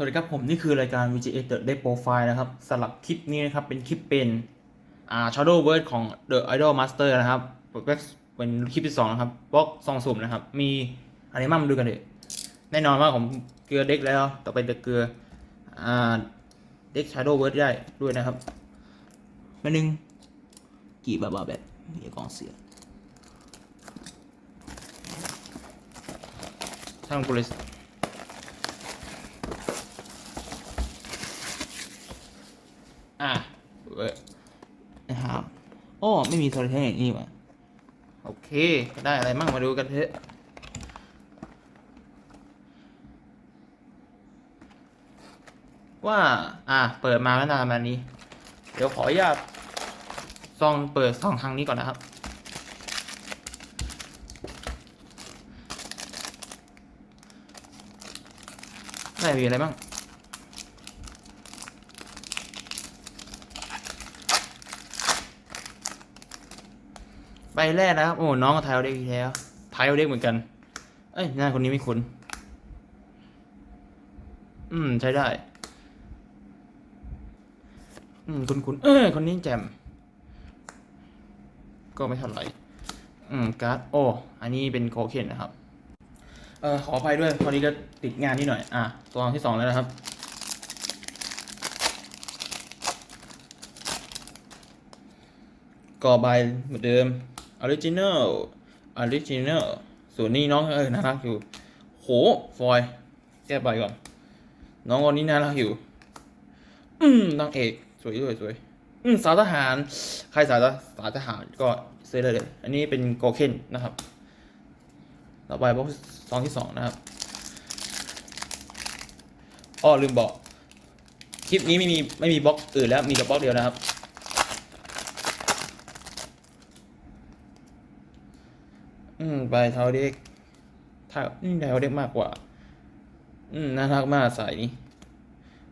สวัสดีครับผมนี่คือรายการ VGA The Day Profile นะครับสำหรับคลิปนี้นะครับเป็นคลิปเป็นอ่า Shadow Word ของ The Idol Master นะครับเป็นคลิปที่สองนะครับบล็อกซองสุ่มนะครับ มีอะไรบ้างมาดูกันเลยแน่นอนว่าผมเกลือเด็กแล้วต่อไปจะเกลืออ่าเด็ก Shadow Word ได้ด้วยนะครับมาหนึ่งกี่บาบาแบบเดี๋ยวกองเสียช่างกูเลย อะเว้ยนะครับโอ้ไม่มีโซลิเทนนี่หว่ะโอเคได้อะไรมั่งมาดูกันเถอะว่า อะเปิดมาแล้วนานมานี้ เดี๋ยวขออนุญาตซองเปิดซองทางนี้ก่อนนะครับ ได้มีอะไรบ้าง ใบแรกนะครับ โอ้ น้องก็ไทยเอาเด็กอีกแล้วไทยเอาเด็กเหมือนกัน เอ้ยหน้าคนนี้ไม่คุ้น อืม ใช้ได้ อืม คุ้นๆ เออ คนนี้แจ่ม ก็ไม่เท่าไหร่ อืม การ์ด โอ้ อันนี้เป็นโคเคนนะครับ เออขออภัยด้วย พอดีก็ติดงานนิดหน่อย อะ ตัวที่สองแล้วนะครับก่อใบเหมือนเดิม ออริจินัลออริจินัลส่วนนี้น้องเออน่ารักอยู่ โห ฟอยแก้ใบก่อน น้องคนนี้น่ารักอยู่ อืมนางเอก สวยด้วยสวยอืมสาวทหาร ใครสาวสาวทหารก็ซื้อได้เลย อันนี้เป็นโกเคนนะครับ ต่อไปบล็อกซองที่สองนะครับอ้อลืมบอก คลิปนี้ไม่มีไม่มีบล็อกอื่นแล้วมีแต่บล็อกเดียวนะครับ อืมใบเท้าเด็กเท้าอืมเท้าเด็กมากกว่า อืมน่ารักมากสายนี้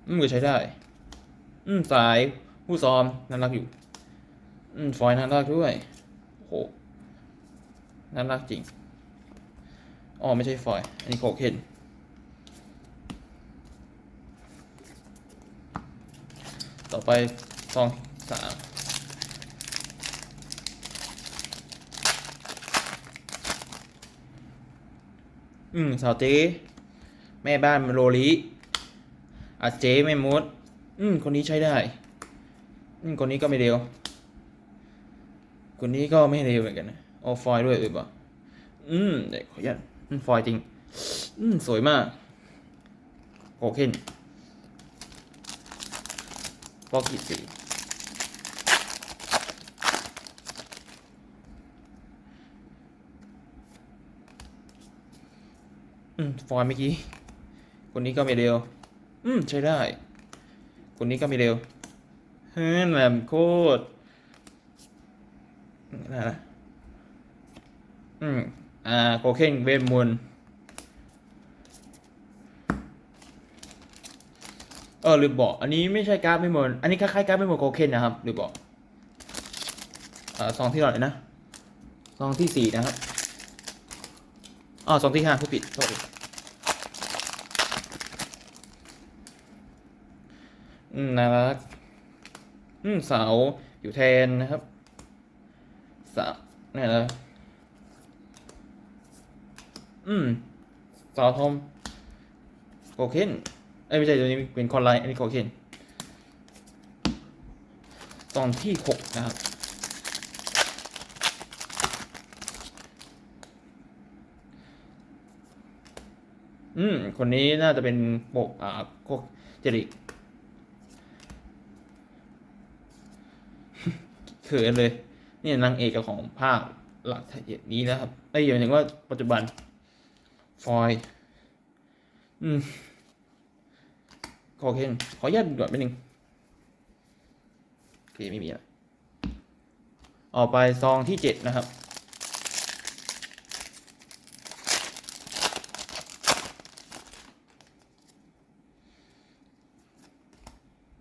อืมก็ใช้ได้ อืมสายผู้ซ้อมน่ารักอยู่ อืมฟอยน่ารักด้วยโหน่ารักจริงอ๋อไม่ใช่ฟอย อันนี้โคเคนต่อไปซองสาม อืมสาวเจ๊แม่บ้านโรลิอาเจ๊แม่มด อืมคนนี้ใช้ได้ อืมคนนี้ก็ไม่เร็ว คนนี้ก็ไม่เร็วเหมือนกันนะโอฟอยด้วยเออป่ะอืมเดี๋ยวขออนุญาตอืมฟอยจริง อืมสวยมากโอเคนปอกกิสี อืมฟอยล์เมื่อกี้ คนนี้ก็ไม่เร็ว อืมใช้ได้ คนนี้ก็ไม่เร็วเฮ้ยแหลมโคตรนั่นะอืม อ่าโคเคนเวทมนต์เออลืมบอก อันนี้ไม่ใช่การ์ดไม่มนต์อันนี้คล้ายๆการ์ดไม่มนต์โคเคนนะครับลืมบอกอ่าซองที่เท่าไหร่นะซองที่สี่นะครับ อ๋อซองที่ห้าผู้ผิดโทษีอืมน่ารักอืมเสาอยู่แทนนะครับเสาเนี่ยนะอืมเสาทอมโคเคนเอ้ยไม่ใช่ตัวนี้เป็นคอนไลน์อันนี้โคเคนตอนที่หกนะครับ อืม คนนี้น่าจะเป็นปกอ่าโคกเจริกเขินเลย นี่นางเอกของภาคหลักนี้นะครับไอ้ยอย่างถึงว่าปัจจุบัน ฟอย อืมขอเคนขออนุญาตด่วนไปหนึ่งโอเคไม่มีอะไรออกไปซองที่เจ็ดนะครับ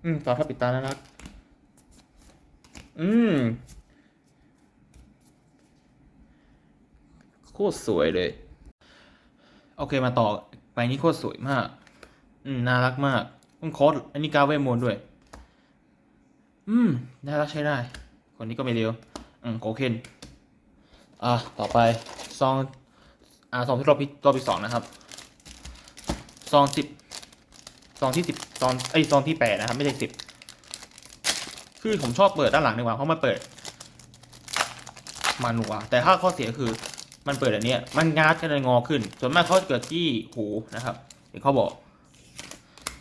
อืมฝาพับปิดตานะครับอืมโคตรสวยเลย โอเคมาต่อไปนี้โคตรสวยมาก อืมน่ารักมากมันโค้ดอันนี้กาเวทมนด้วย อืมน่ารักใช้ได้ คนนี้ก็ไม่เร็วอืมโกเคนอะต่อไปซองอ่าซองที่รอบที่รอบที่สองนะครับซองสิบ ซองที่สิบซองไอซองที่แปดนะครับ ไม่ใช่สิบคือผมชอบเปิดด้านหลังดีกว่าเพราะมันเปิดมันว่ะแต่ถ้าข้อเสียคือมันเปิดอันเนี้มันงาดก็เลยงอขึ้น ส่วนมากเขาเกิดที่หูนะครับเดี๋ยวเขาบอก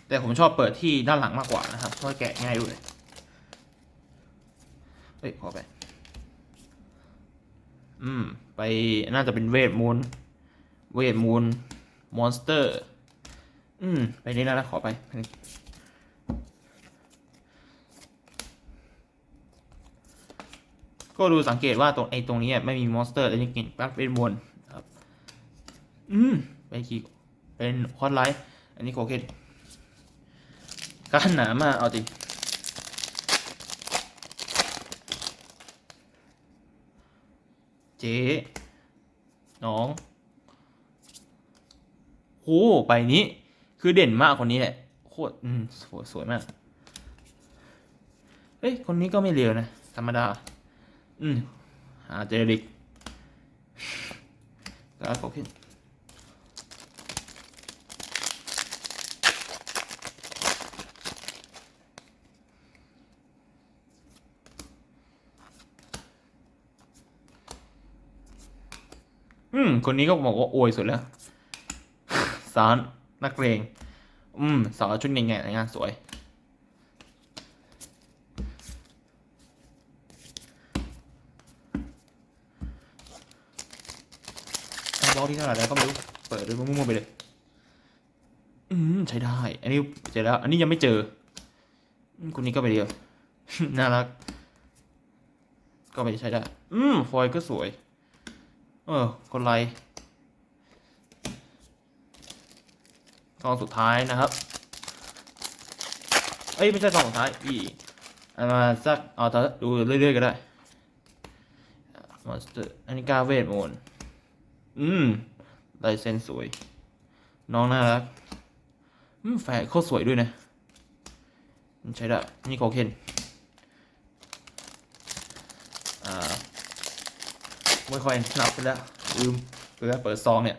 แต่ผมชอบเปิดที่ด้านหลังมากกว่านะครับเพราะว่าแกะง่ายด้วยเฮ้ยขอไป อืม ไปน่าจะเป็นเวทมูลเวทมูลมอนสเตอร์ อืม ไปนี่นะแล้วขอไปก็ดูสังเกตว่าตรงไอ้ตรงนี้ไม่มีมอนสเตอร์แต่นี่กินแป๊บเป็นมวลครับ อืมเป็นกี่เป็นฮอตไลท์อันนี้โคเคนการหนามากเอาจริงเจ๊น้องโหไปนี้ คือเด่นมากคนนี้แหละ โคตรอืมสวยสวยมากเฮ้ย คนนี้ก็ไม่เลวนะ ธรรมดา อืมหาเจอริกก็โอเคอืม คนนี้ก็บอกว่าอวยสุดแล้ว สาร นักเรงอืมสาวชุดใหญ่ๆงานสวย บล็อกที่เท่าไหร่แล้วก็ไม่รู้ เปิดด้วยมั่วๆไปเลย อืมใช้ได้ อันนี้เจอแล้ว อันนี้ยังไม่เจออืมคนนี้ก็ไปเดียว น่ารัก ก็ไปใช้ได้ อืมฟอยก็สวย เออ คนไลค์ กองสุดท้ายนะครับ เอ้ยไม่ใช่กองสุดท้ายอีเอามาสักเอาเถอะดูเรื่อยๆก็ได้มอนสเตอร์อันนี้กาเวทมนอืมลายเส้นสวย น้องน่ารักอืมแฝดโคตรสวยด้วยนะใช้ได้ นี่โคเคนอ่าไม่ค่อยนับไปแล้ว ลืมเปิดเปิดซองเนี่ย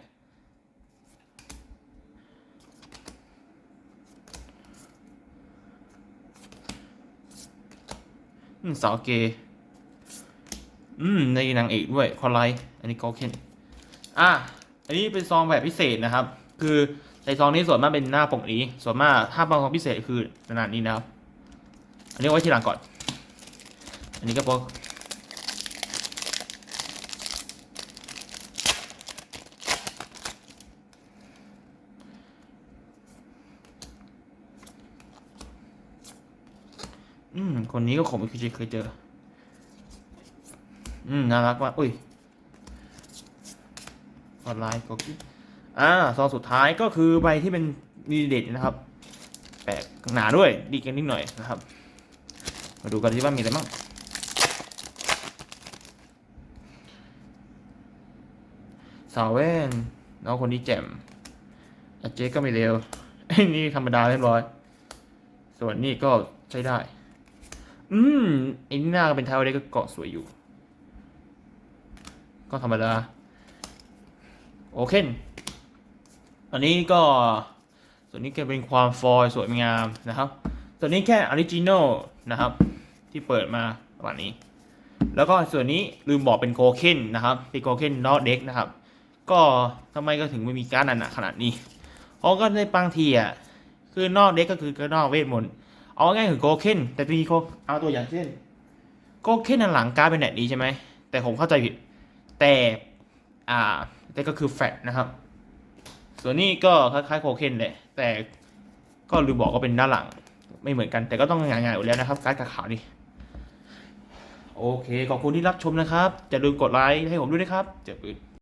อืมสาวเกย์อืมในนางเอกด้วยคอไลอันนี้ก็เคนอะอันนี้เป็นซองแบบพิเศษนะครับ คือในซองนี้ส่วนมากเป็นหน้าปกนี้ ส่วนมากถ้าบางซองพิเศษคือขนาดนี้นะครับ อันนี้ไว้ทีหลังก่อน อันนี้ก็พอ อืม คนนี้ก็ผมไม่เคยเคยเจอ อืม น่ารักมากอุ้ยออนไลน์ก็คืออ่า ซองสุดท้ายก็คือใบที่เป็นมีเด็ดนะครับ แปลกหนาด้วย ดีกันนิดหน่อยนะครับ มาดูกันที่ว่ามีอะไรบ้างสาวแว่นน้องคนนี้แจ่มอาเจ๊ก็ไม่เร็วไอ้นี่ธรรมดาเรียบร้อย ส่วนนี้ก็ใช้ได้ อืมไอ้นี่หน้าก็เป็นไทวเด็กก็เกาะสวยอยู่ ก็ธรรมดา โอเค อันนี้ก็ ส่วนนี้ก็เป็นความฟอยสวยงามนะครับ ส่วนนี้แค่ออริจินอลนะครับ ที่เปิดมาประมาณนี้ แล้วก็ส่วนนี้ลืมบอกเป็นโคเคนนะครับเป็นโคเคนนอตเด็กนะครับ ก็ทำไมก็ถึงไม่มีการดหนาๆขนาดนี้เพราะก็ในบางทีอะคือนอกเด็กก็คือก็นอกเวทมนต์ เอาง่ายๆคือโคเคนแต่ทีโคเอาตัวอย่างเช่นโคเคนอันหลังการเป็นแบบนี้ใช่ไหมแต่ผมเข้าใจผิด แต่อ่าแต่ก็คือแฟตนะครับ ส่วนนี้ก็คล้ายๆโคเคนแหละแต่ก็ลืมบอกว่าเป็นด้านหลัง ไม่เหมือนกัน แต่ก็ต้องงานๆอยู่แล้วนะครับ การดกับขาวนี่โอเค ขอบคุณที่รับชมนะครับอย่าลืมกดไลค์ให้ผมด้วยนะครับเจอปืน